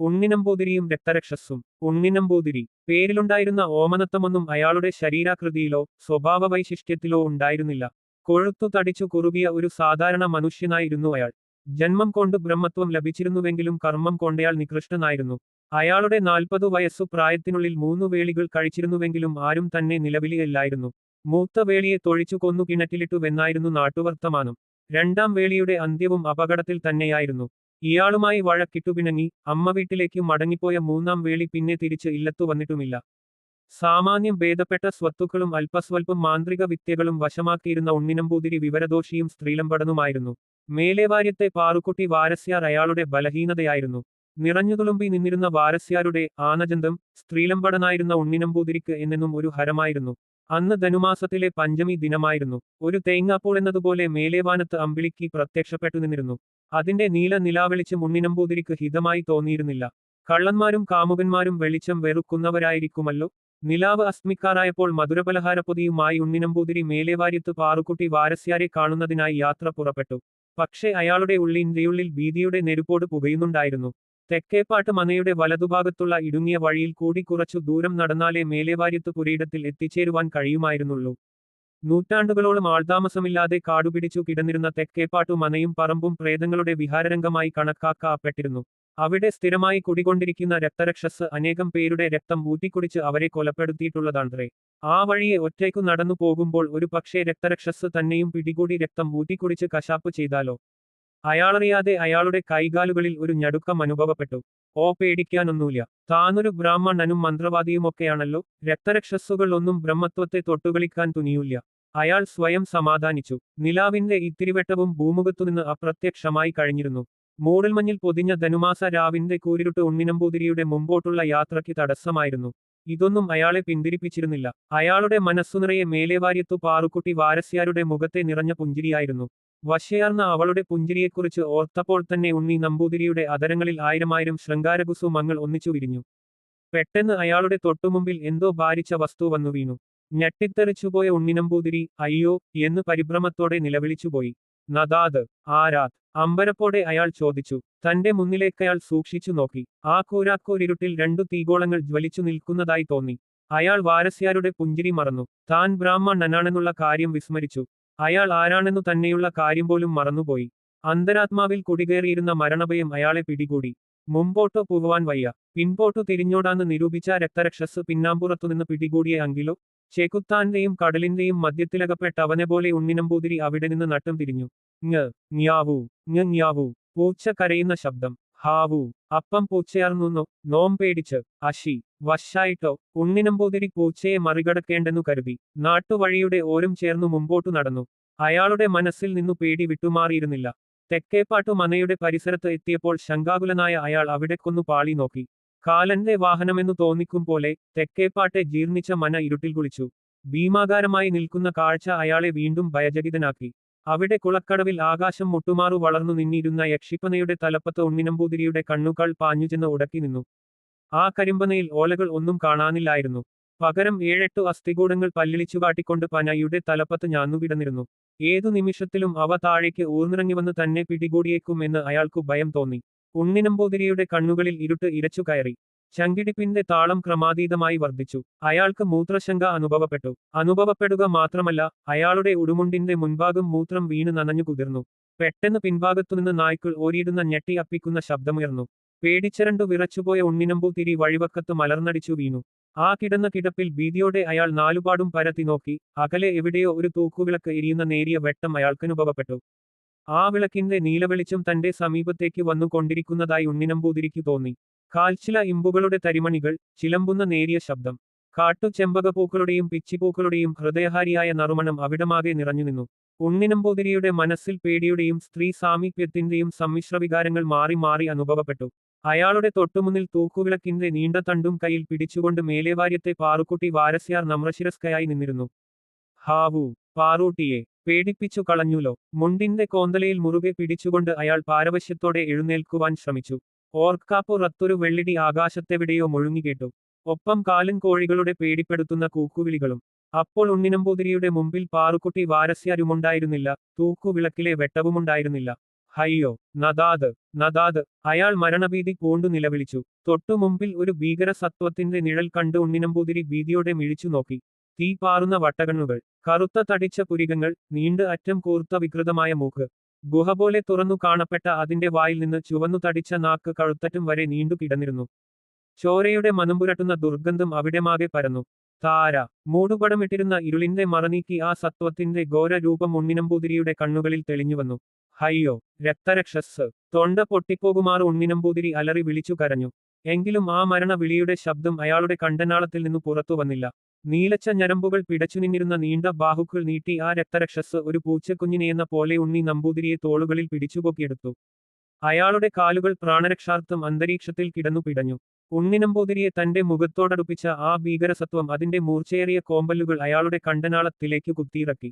ഉണ്ണിനമ്പൂതിരിയും രക്തരക്ഷസ്സും. ഉണ്ണിനമ്പൂതിരി പേരിലുണ്ടായിരുന്ന ഓമനത്വമൊന്നും അയാളുടെ ശരീരാകൃതിയിലോ സ്വഭാവ വൈശിഷ്ട്യത്തിലോ ഉണ്ടായിരുന്നില്ല. കൊഴുത്തു തടിച്ചു കുറുകിയ ഒരു സാധാരണ മനുഷ്യനായിരുന്നു അയാൾ. ജന്മം കൊണ്ട് ബ്രഹ്മത്വം ലഭിച്ചിരുന്നുവെങ്കിലും കർമ്മം കൊണ്ടയാൾ നികൃഷ്ടനായിരുന്നു. അയാളുടെ നാൽപ്പതു വയസ്സു പ്രായത്തിനുള്ളിൽ മൂന്നു വേളികൾ കഴിച്ചിരുന്നുവെങ്കിലും ആരും തന്നെ നിലവിലില്ലായിരുന്നു മൂത്ത വേളിയെ തൊഴിച്ചു കൊന്നു കിണറ്റിലിട്ടുവെന്നായിരുന്നു നാട്ടുവർത്തമാനം. രണ്ടാം വേളിയുടെ അന്ത്യവും അപകടത്തിൽ തന്നെയായിരുന്നു. ഇയാളുമായി വഴക്കിട്ടുപിണങ്ങി അമ്മ വീട്ടിലേക്ക് മടങ്ങിപ്പോയ മൂന്നാം വേളി പിന്നെ തിരിച്ച് ഇല്ലത്തു വന്നിട്ടുമില്ല. സാമാന്യം ഭേദപ്പെട്ട സ്വത്തുക്കളും അല്പസ്വല്പം മാന്ത്രിക വിദ്യകളും വശമാക്കിയിരുന്ന ഉണ്ണിനമ്പൂതിരി വിവരദോഷിയും സ്ത്രീലമ്പടനുമായിരുന്നു. മേലേവാര്യത്തെ പാറുക്കുട്ടി വാരസ്യാർ അയാളുടെ ബലഹീനതയായിരുന്നു. നിറഞ്ഞുതുളുമ്പി നിന്നിരുന്ന വാരസ്യാരുടെ ആനജന്തം സ്ത്രീലമ്പടനായിരുന്ന ഉണ്ണിനമ്പൂതിരിക്ക് എന്നെന്നും ഒരു ഹരമായിരുന്നു. അന്ന് ധനുമാസത്തിലെ പഞ്ചമി ദിനമായിരുന്നു. ഒരു തേങ്ങാപ്പോൾ എന്നതുപോലെ മേലേവാനത്ത് അമ്പിളിക്ക് പ്രത്യക്ഷപ്പെട്ടു നിന്നിരുന്നു. അതിന്റെ നീല നിലാവെളിച്ചം ഉണ്ണിനമ്പൂതിരിക്ക് ഹിതമായി തോന്നിയിരുന്നില്ല. കള്ളന്മാരും കാമുകന്മാരും വെളിച്ചം വെറുക്കുന്നവരായിരിക്കുമല്ലോ. നിലാവ് അസ്മിക്കാറായപ്പോൾ മധുരപലഹാരപ്പൊതിയുമായി ഉണ്ണിനമ്പൂതിരി മേലേവാര്യത്ത് പാറുക്കുട്ടി വാരസ്യാരെ കാണുന്നതിനായി യാത്ര പുറപ്പെട്ടു. പക്ഷേ അയാളുടെ ഉള്ളിന്റെയുള്ളിൽ ഭീതിയുടെ നെരുപ്പോട് പുകയുന്നുണ്ടായിരുന്നു. തെക്കേപ്പാട്ട് മനയുടെ വലതുഭാഗത്തുള്ള ഇടുങ്ങിയ വഴിയിൽ കൂടി കുറച്ചു ദൂരം നടന്നാലേ മേലേവാര്യത്ത് പുരയിടത്തിൽ എത്തിച്ചേരുവാൻ കഴിയുമായിരുന്നുള്ളൂ. നൂറ്റാണ്ടുകളോളം ആൾതാമസമില്ലാതെ കാടുപിടിച്ചു കിടന്നിരുന്ന തെക്കേപ്പാട്ടു മനയും പറമ്പും പ്രേതങ്ങളുടെ വിഹാരരംഗമായി കണക്കാക്കപ്പെട്ടിരുന്നു. അവിടെ സ്ഥിരമായി കുടികൊണ്ടിരിക്കുന്ന രക്തരക്ഷസ് അനേകം പേരുടെ രക്തം ഊറ്റിക്കുടിച്ച് അവരെ കൊലപ്പെടുത്തിയിട്ടുള്ളതാണത്രേ ആ വഴിയെ ഒറ്റയ്ക്കു നടന്നു പോകുമ്പോൾ ഒരു പക്ഷേ രക്തരക്ഷസ് തന്നെയും പിടികൂടി രക്തം ഊറ്റിക്കുടിച്ച് കശാപ്പ് ചെയ്താലോ? അയാളറിയാതെ അയാളുടെ കൈകാലുകളിൽ ഒരു ഞടുക്കം അനുഭവപ്പെട്ടു. ഓ പേടിക്കാനൊന്നുമില്ല താനൊരു ബ്രാഹ്മണനും മന്ത്രവാദിയുമൊക്കെയാണല്ലോ. രക്തരക്ഷസ്സുകൾ ഒന്നും ബ്രഹ്മത്വത്തെ തൊട്ടുകളിക്കാൻ തുനിയില്ല. അയാൾ സ്വയം സമാധാനിച്ചു. നിലാവിന്റെ ഇത്തിരിവെട്ടവും ഭൂമുഖത്തുനിന്ന് അപ്രത്യക്ഷമായി കഴിഞ്ഞിരുന്നു. മൂടൽമഞ്ഞിൽ പൊതിഞ്ഞ ധനുമാസ രാവിന്റെ കൂരിരുട്ട് ഉണ്ണിനമ്പൂതിരിയുടെ മുമ്പോട്ടുള്ള യാത്രയ്ക്ക് തടസ്സമായിരുന്നു. ഇതൊന്നും അയാളെ പിന്തിരിപ്പിച്ചിരുന്നില്ല. അയാളുടെ മനസ്സു നിറയെ മേലേവാര്യത്തു പാറുക്കുട്ടി വാരസ്യാരുടെ മുഖത്തെ നിറഞ്ഞ പുഞ്ചിരിയായിരുന്നു. വശയാർന്ന അവളുടെ പുഞ്ചിരിയെക്കുറിച്ച് ഓർത്തപ്പോൾ തന്നെ ഉണ്ണി നമ്പൂതിരിയുടെ അതരങ്ങളിൽ ആയിരമായിരം ശൃംഗാരകുസു മങ്ങൾ ഒന്നിച്ചു വിരിഞ്ഞു. പെട്ടെന്ന് അയാളുടെ തൊട്ടുമുമ്പിൽ എന്തോ ഭാരിച്ച വസ്തു വന്നു വീണു. ഞെട്ടിത്തെറിച്ചുപോയ ഉണ്ണിനമ്പൂതിരി അയ്യോ എന്ന് പരിഭ്രമത്തോടെ നിലവിളിച്ചുപോയി നദാദ് ആരാത് അമ്പരപ്പോടെ അയാൾ ചോദിച്ചു. തന്റെ മുന്നിലേക്കയാൾ സൂക്ഷിച്ചു നോക്കി. ആ കൂരാക്കൂരിരുട്ടിൽ രണ്ടു തീഗോളങ്ങൾ ജ്വലിച്ചു നിൽക്കുന്നതായി തോന്നി. അയാൾ വാരസ്യാരുടെ പുഞ്ചിരി മറന്നു. താൻ ബ്രാഹ്മണനാണെന്നുള്ള കാര്യം വിസ്മരിച്ചു. അയാൾ ആരാണെന്നു തന്നെയുള്ള കാര്യം പോലും മറന്നുപോയി. അന്തരാത്മാവിൽ കുടികേറിയിരുന്ന മരണഭയം അയാളെ പിടികൂടി. മുമ്പോട്ടു പോകുവാൻ വയ്യ. പിൻപോട്ടു തിരിഞ്ഞോടാന്ന് നിരൂപിച്ച രക്തരക്ഷസ് പിന്നാമ്പുറത്തുനിന്ന് പിടികൂടിയ അങ്കിലോ ചെകുത്താന്റെയും കടലിന്റെയും മദ്യത്തിലകപ്പെട്ട അവനെ പോലെ ഉണ്ണിനമ്പൂതിരി അവിടെ നിന്ന് നട്ടും തിരിഞ്ഞു. ഞ ഞാവൂ ഞ ഞാവൂ പൂച്ച കരയുന്ന ശബ്ദം. ഹാവൂ. അപ്പം പൂച്ചയാർന്നു നോം പേടിച്ച്. അശി. വശായിട്ടോ ഉണ്ണിനമ്പൂതിരി പൂച്ചയെ മറികടക്കേണ്ടെന്നു കരുതി. നാട്ടുവഴിയുടെ ഓരം ചേർന്നു മുമ്പോട്ടു നടന്നു. അയാളുടെ മനസ്സിൽ നിന്നു പേടി വിട്ടുമാറിയിരുന്നില്ല. തെക്കേപ്പാട്ടു മനയുടെ പരിസരത്ത് എത്തിയപ്പോൾ ശങ്കാകുലനായ അയാൾ അവിടെക്കൊന്നു പാളി നോക്കി. കാലന്റെ വാഹനമെന്നു തോന്നിക്കും പോലെ തെക്കേപ്പാട്ടെ ജീർണിച്ച മന ഇരുട്ടിൽ കുളിച്ചു. ഭീമാകാരമായി നിൽക്കുന്ന കാഴ്ച അയാളെ വീണ്ടും ഭയചകിതനാക്കി. അവിടെ കുളക്കടവിൽ ആകാശം മുട്ടുമാറു വളർന്നു നിന്നിരുന്ന യക്ഷിപ്പനയുടെ തലപ്പത്ത് ഉണ്ണിനമ്പൂതിരിയുടെ കണ്ണുകൾ പാഞ്ഞുചെന്ന് ഉടക്കി നിന്നു. ആ കരിമ്പനയിൽ ഓലകൾ ഒന്നും കാണാനില്ലായിരുന്നു. പകരം ഏഴെട്ടു അസ്ഥികൂടങ്ങൾ പല്ലിളിച്ചു കാട്ടിക്കൊണ്ട് പനയുടെ തലപ്പത്ത് ഞാന്നുകിടന്നിരുന്നു. ഏതു നിമിഷത്തിലും അവ താഴേക്ക് ഊർന്നിറങ്ങിവന്ന് തന്നെ പിടികൂടിയേക്കുമെന്ന് അയാൾക്കു ഭയം തോന്നി. ഉണ്ണിനമ്പൂതിരിയുടെ കണ്ണുകളിൽ ഇരുട്ട് ഇരച്ചു കയറി. ചങ്കിടിപ്പിന്റെ താളം ക്രമാതീതമായി വർദ്ധിച്ചു. അയാൾക്ക് മൂത്രശങ്ക അനുഭവപ്പെട്ടു. അനുഭവപ്പെടുക മാത്രമല്ല അയാളുടെ ഉടുമുണ്ടിന്റെ മുൻഭാഗം മൂത്രം വീണ് നനഞ്ഞു കുതിർന്നു. പെട്ടെന്ന് പിൻഭാഗത്തുനിന്ന് നായ്ക്കൾ ഓരിയിടുന്ന ഞെട്ടി അപ്പിക്കുന്ന ശബ്ദമുയർന്നു. പേടിച്ചരണ്ടു വിറച്ചുപോയ ഉണ്ണിനമ്പൂതിരി വഴിവക്കത്ത് മലർന്നടിച്ചു വീണു. ആ കിടന്ന കിടപ്പിൽ ഭീതിയോടെ അയാൾ നാലുപാടും പരത്തി നോക്കി. അകലെ എവിടെയോ ഒരു തൂക്കുവിളക്ക് എരിയുന്ന നേരിയ വെട്ടം അയാൾക്കനുഭവപ്പെട്ടു. ആ വിളക്കിന്റെ നീലവെളിച്ചം തന്റെ സമീപത്തേക്ക് വന്നുകൊണ്ടിരിക്കുന്നതായി ഉണ്ണിനമ്പൂതിരിക്കു തോന്നി. കാൽച്ചില ഇമ്പുകളുടെ തരിമണികൾ ചിലമ്പുന്ന നേരിയ ശബ്ദം. കാട്ടു ചെമ്പകപ്പൂക്കളുടെയും പിച്ചിപ്പൂക്കളുടെയും ഹൃദയഹാരിയായ നറുമണം അവിടമാകെ നിറഞ്ഞുനിന്നു ഉണ്ണിനമ്പൂതിരിയുടെ മനസ്സിൽ പേടിയുടെയും സ്ത്രീ സാമീപ്യത്തിന്റെയും സമ്മിശ്രവികാരങ്ങൾ മാറി മാറി അനുഭവപ്പെട്ടു. അയാളുടെ തൊട്ടുമുന്നിൽ തൂക്കുവിളക്കിന്റെ നീണ്ട തണ്ടും കയ്യിൽ പിടിച്ചുകൊണ്ട് മേലേവാര്യത്തെ പാറുക്കുട്ടി വാരസ്യാർ നമ്രശിരസ്കയായി നിന്നിരുന്നു. ഹാവു പാറൂട്ടിയെ പേടിപ്പിച്ചു കളഞ്ഞുലോ. മുണ്ടിന്റെ കോന്തലയിൽ മുറുകെ പിടിച്ചുകൊണ്ട് അയാൾ പാരവശ്യത്തോടെ എഴുന്നേൽക്കുവാൻ ശ്രമിച്ചു. ഓർക്കാപ്പു റത്തൊരു വെള്ളിടി ആകാശത്തെവിടെയോ മുഴുങ്ങിക്കേട്ടു ഒപ്പം കാലും കോഴികളുടെ പേടിപ്പെടുത്തുന്ന കൂക്കുവിളികളും. അപ്പോൾ ഉണ്ണിനമ്പൂതിരിയുടെ മുമ്പിൽ പാറുക്കുട്ടി വാരസ്യാരുമുണ്ടായിരുന്നില്ല. തൂക്കുവിളക്കിലെ വെട്ടവുമുണ്ടായിരുന്നില്ല. ഹയ്യോ നദാദ് നദാദ് അയാൾ മരണഭീതി പൂണ്ടു നിലവിളിച്ചു. തൊട്ടുമുമ്പിൽ ഒരു ഭീകര സത്വത്തിന്റെ നിഴൽ കണ്ട് ഉണ്ണിനമ്പൂതിരി ഭീതിയോടെ മിഴിച്ചു നോക്കി. തീ പാറുന്ന വട്ടകണ്ണുകൾ കറുത്ത തടിച്ച പുരികങ്ങൾ നീണ്ട് അറ്റം കൂർത്ത വികൃതമായ മൂക്ക്. ഗുഹ പോലെ തുറന്നു കാണപ്പെട്ട അതിന്റെ വായിൽ നിന്ന് ചുവന്നു തടിച്ച നാക്ക് കഴുത്തറ്റും വരെ നീണ്ടു കിടന്നിരുന്നു. ചോരയുടെ പുരട്ടുന്ന ദുർഗന്ധം അവിടെമാകെ പരന്നു. താര മൂടുപടമിട്ടിരുന്ന ഇരുളിന്റെ മറനീക്കി ആ സത്വത്തിന്റെ ഘോര രൂപം ഉണ്ണിനമ്പൂതിരിയുടെ കണ്ണുകളിൽ തെളിഞ്ഞുവന്നു. ഹയ്യോ രക്തരക്ഷസ് തൊണ്ട പൊട്ടിപ്പോകുമാറ് ഉണ്ണിനമ്പൂതിരി അലറി വിളിച്ചു കരഞ്ഞു. എങ്കിലും ആ മരണ വിളിയുടെ ശബ്ദം അയാളുടെ കണ്ടനാളത്തിൽ നിന്നു പുറത്തു വന്നില്ല. നീലച്ച ഞരമ്പുകൾ പിടച്ചുനിന്നിരുന്ന നീണ്ട ബാഹുക്കൾ നീട്ടി ആ രക്തരക്ഷസ് ഒരു പൂച്ചക്കുഞ്ഞിനെയെന്ന പോലെ ഉണ്ണി നമ്പൂതിരിയെ തോളുകളിൽ പിടിച്ചുപൊക്കിയെടുത്തു. അയാളുടെ കാലുകൾ പ്രാണരക്ഷാർത്ഥം അന്തരീക്ഷത്തിൽ കിടന്നു പിടഞ്ഞു. ഉണ്ണി നമ്പൂതിരിയെ തന്റെ മുഖത്തോടടുപ്പിച്ച ആ ഭീകരസത്വം അതിന്റെ മൂർച്ചയേറിയ കോമ്പല്ലുകൾ അയാളുടെ കണ്ടനാളത്തിലേക്ക് കുത്തിയിറക്കി.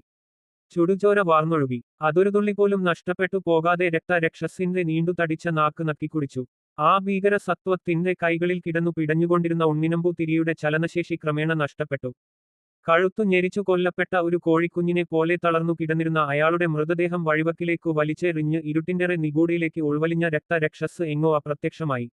ചുടുചോര വാർന്നൊഴുകി. അതൊരു തുള്ളി പോലും നഷ്ടപ്പെട്ടു പോകാതെ രക്തരക്ഷസിന്റെ നീണ്ടു തടിച്ച നാക്ക് നക്കിക്കുടിച്ചു. ആ ഭീകര സത്വത്തിന്റെ കൈകളിൽ കിടന്നു പിടഞ്ഞുകൊണ്ടിരുന്ന ഉണ്ണിനമ്പു തിരിയുടെ ചലനശേഷി ക്രമേണ നഷ്ടപ്പെട്ടു. കഴുത്തു ഞെരിച്ചു കൊല്ലപ്പെട്ട ഒരു കോഴിക്കുഞ്ഞിനെ പോലെ തളർന്നു കിടന്നിരുന്ന അയാളുടെ മൃതദേഹം വഴിവക്കിലേക്കു വലിച്ചെറിഞ്ഞ് ഇരുട്ടിന്റെ നിഗൂഢയിലേക്ക് ഉൾവലിഞ്ഞ രക്തരക്ഷസ് എങ്ങോ അപ്രത്യക്ഷമായി.